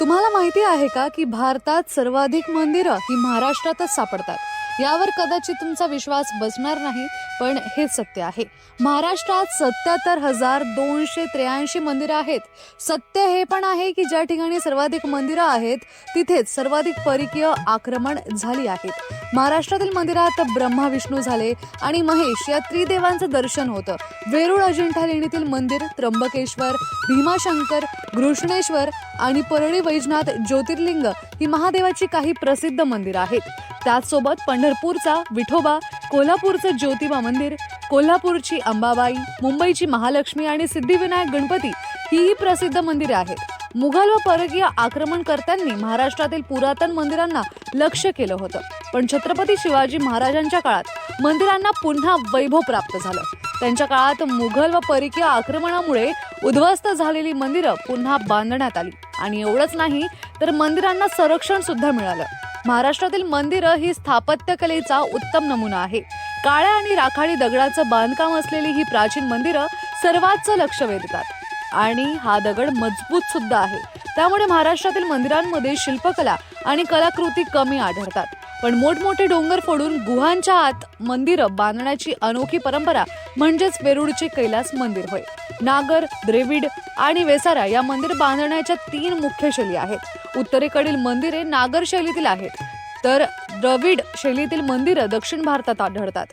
तुम्हाला माहिती आहे का की भारतात सर्वाधिक मंदिरं ही महाराष्ट्रातच सापडतात? यावर कदाचित तुमचा विश्वास बसणार नाही पण हे सत्य आहे. महाराष्ट्रात सत्याहत्तर हजार दोनशे त्र्याऐंशी मंदिरं आहेत. सत्य हे पण आहे की ज्या ठिकाणी सर्वाधिक मंदिरं आहेत तिथेच सर्वाधिक परकीय आक्रमण झाली आहेत महाराष्ट्रातील मंदिरात ब्रह्मा विष्णू झाले आणि महेश या त्रिदेवांचं दर्शन होतं. वेरूळ अजिंठा लेणीतील मंदिर त्र्यंबकेश्वर भीमाशंकर घृष्णेश्वर आणि परळी वैजनाथ ज्योतिर्लिंग ही महादेवाची काही प्रसिद्ध मंदिरं आहेत. त्याचसोबत पंढरपूरचा विठोबा कोल्हापूरचं ज्योतिबा मंदिर कोल्हापूरची अंबाबाई मुंबईची महालक्ष्मी आणि सिद्धिविनायक गणपती हीही प्रसिद्ध मंदिरे आहेत. मुघल व परकीय आक्रमणकर्त्यांनी महाराष्ट्रातील पुरातन मंदिरांना लक्ष केलं होतं. पण छत्रपती शिवाजी महाराजांच्या काळात मंदिरांना पुन्हा वैभव प्राप्त झालं. त्यांच्या काळात मुघल व परकीय आक्रमणामुळे उद्ध्वस्त झालेली मंदिरं पुन्हा बांधण्यात आली. आणि एवढंच नाही तर मंदिरांना संरक्षण सुद्धा मिळालं. महाराष्ट्रातील मंदिरं ही स्थापत्यकलेचा उत्तम नमुना आहे. काळ्या आणि राखाडी दगडाचं बांधकाम असलेली ही प्राचीन मंदिरं सर्वांचं लक्ष वेधतात. आणि हा दगड मजबूत सुद्धा आहे. त्यामुळे महाराष्ट्रातील मंदिरांमध्ये शिल्पकला आणि कलाकृती कमी आढळतात. पण मोठमोठे डोंगर फोडून गुहांच्या आत मंदिरं बांधण्याची अनोखी परंपरा म्हणजेच वेरूळचे कैलास मंदिर होय. नागर द्रेविड आणि वेसारा या मंदिर बांधण्याच्या तीन मुख्य शैली आहेत. उत्तरेकडील मंदिरे नागर शैलीतील आहेत तर द्रविड शैलीतील मंदिरं दक्षिण भारतात आढळतात.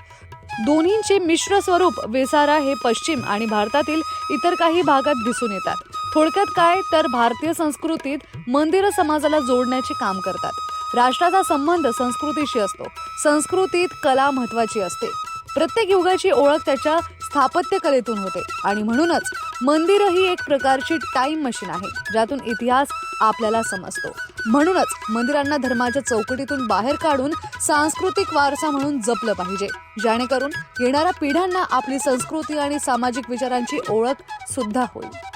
दोन्हींचे मिश्र स्वरूप वेसारा हे पश्चिम आणि भारतातील इतर काही भागात दिसून येतात. थोडक्यात काय? तर भारतीय संस्कृतीत मंदिरं समाजाला जोडण्याचे काम करतात. राष्ट्राचा संबंध संस्कृतीशी असतो. संस्कृतीत कला महत्वाची असते. प्रत्येक युगाची ओळख त्याच्या स्थापत्यकलेतून होते. आणि म्हणूनच मंदिर ही एक प्रकारची टाइम मशीन आहे ज्यातून इतिहास आपल्याला समजतो. म्हणूनच मंदिरांना धर्माच्या चौकटीतून बाहेर काढून सांस्कृतिक वारसा म्हणून जपलं पाहिजे. जेणेकरून येणाऱ्या पिढ्यांना आपली संस्कृती आणि सामाजिक विचारांची ओळख सुद्धा होईल.